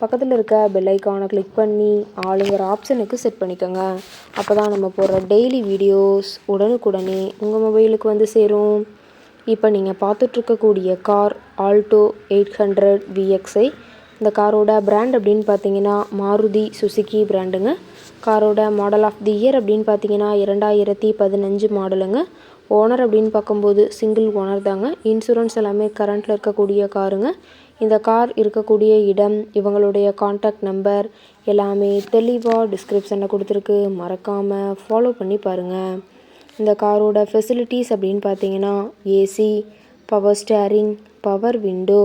பக்கத்தில் இருக்க பெல் ஐக்கானை கிளிக் பண்ணி ஆளுங்கிற ஆப்ஷனுக்கு செட் பண்ணிக்கோங்க. அப்போ தான் நம்ம போடுற டெய்லி வீடியோஸ் உடனுக்குடனே உங்கள் மொபைலுக்கு வந்து சேரும். இப்போ நீங்கள் பார்த்துட்ருக்கக்கூடிய car Alto eight hundred VXI இந்த காரோட பிராண்ட் அப்படின்னு பார்த்தீங்கன்னா மாருதி சுசுக்கி பிராண்டுங்க காரோட மாடல் ஆஃப் தி இயர் அப்படின்னு பார்த்தீங்கன்னா இரண்டாயிரத்தி பதினஞ்சு மாடலுங்க ஓனர் அப்படின்னு பார்க்கும்போது சிங்கிள் ஓனர் தாங்க. இன்சூரன்ஸ் எல்லாமே கரண்ட்டில் இருக்கக்கூடிய காருங்க. இந்த கார் இருக்கக்கூடிய இடம் இவங்களுடைய காண்டாக்ட் நம்பர் எல்லாமே தெளிவாக டிஸ்கிரிப்ஷனில் கொடுத்துருக்கு. மறக்காமல் ஃபாலோ பண்ணி பாருங்கள் இந்த காரோட ஃபெசிலிட்டிஸ் அப்படின்னு பார்த்தீங்கன்னா AC power steering power window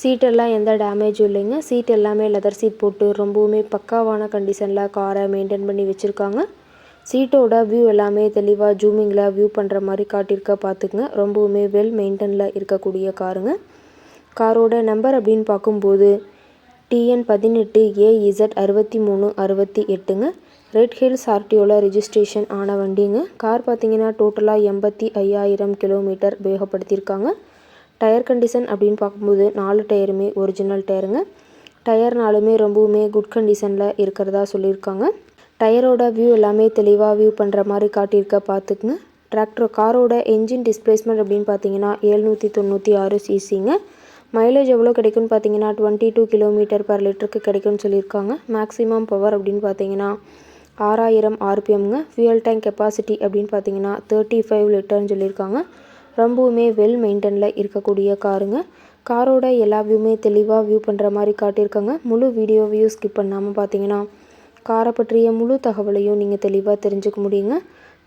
சீட்டெல்லாம் எந்த டேமேஜும் இல்லைங்க. சீட் எல்லாமே லெதர் சீட் போட்டு ரொம்பவுமே பக்காவான கண்டிஷனில் காரை மெயின்டைன் பண்ணி வச்சுருக்காங்க. சீட்டோட வியூ எல்லாமே தெளிவாக ஜூமிங்கில் வியூ பண்ணுற மாதிரி காட்டியிருக்க பார்த்துக்குங்க ரொம்பவுமே வெல் மெயின்டெனில் இருக்கக்கூடிய காருங்க காரோட நம்பர் அப்படின்னு பார்க்கும்போது டிஎன் பதினெட்டு ஏஇசட் அறுபத்தி மூணு அறுபத்தி எட்டுங்க. ரெட் ஹில்ஸ் ஆர்டிஓவில் ரிஜிஸ்ட்ரேஷன் ஆன வண்டிங்க. கார் பார்த்தீங்கன்னா டோட்டலாக எண்பத்தி ஐயாயிரம் கிலோமீட்டர் உபயோகப்படுத்தியிருக்காங்க டயர் கண்டிஷன் அப்படின்னு பார்க்கும்போது நாலு டயருமே ஒரிஜினல் டயருங்க. டயர்னாலுமே ரொம்பவுமே குட் கண்டிஷனில் இருக்கிறதா சொல்லியிருக்காங்க. டயரோட வியூ எல்லாமே தெளிவாக வியூ பண்ணுற மாதிரி காட்டியிருக்க பார்த்துக்குங்க. டிராக்டர் காரோட என்ஜின் டிஸ்பிளேஸ்மெண்ட் அப்படின்னு பார்த்தீங்கன்னா ஏழ்நூற்றி தொண்ணூற்றி ஆறு சிசிங்க மைலேஜ் எவ்வளோ கிடைக்கும்னு பார்த்தீங்கன்னா டுவெண்ட்டி டூ கிலோமீட்டர் பர் லிட்டருக்கு கிடைக்கும்னு சொல்லியிருக்காங்க. மேக்ஸிமம் பவர் அப்படின்னு பார்த்தீங்கன்னா ஆறாயிரம் ஆர்பிஎம்ங்க ஃபியூயல் டேங்க் கெப்பாசிட்டி அப்படின்னு பார்த்தீங்கன்னா தேர்ட்டி ஃபைவ் லிட்டர்னு சொல்லியிருக்காங்க. ரொம்பவுமே வெல் மெயின்டெனில் இருக்கக்கூடிய காருங்க. காரோட எல்லா வியூமே தெளிவாக வியூ பண்ணுற மாதிரி காட்டியிருக்காங்க. முழு வீடியோ ஸ்கிப் பண்ணாமல் பார்த்தீங்கன்னா காரை பற்றிய முழு தகவலையும் நீங்கள் தெளிவாக தெரிஞ்சுக்க முடியுங்க.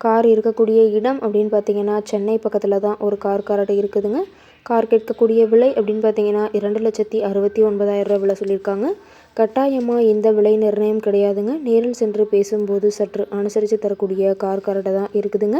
கார் இருக்கக்கூடிய இடம் அப்படின்னு பார்த்தீங்கன்னா சென்னை பக்கத்தில் தான் ஒரு கார் கார்டு இருக்குதுங்க. கார் கேட்கக்கூடிய விலை அப்படின்னு பார்த்தீங்கன்னா இரண்டு லட்சத்தி அறுபத்தி ஒன்பதாயிரம் ரூபா விலை சொல்லியிருக்காங்க. கட்டாயமாக இந்த விலை நிர்ணயம் கிடையாதுங்க. நேரில் சென்று பேசும்போது சற்று அனுசரித்து தரக்கூடிய கார் கார்டை தான் இருக்குதுங்க.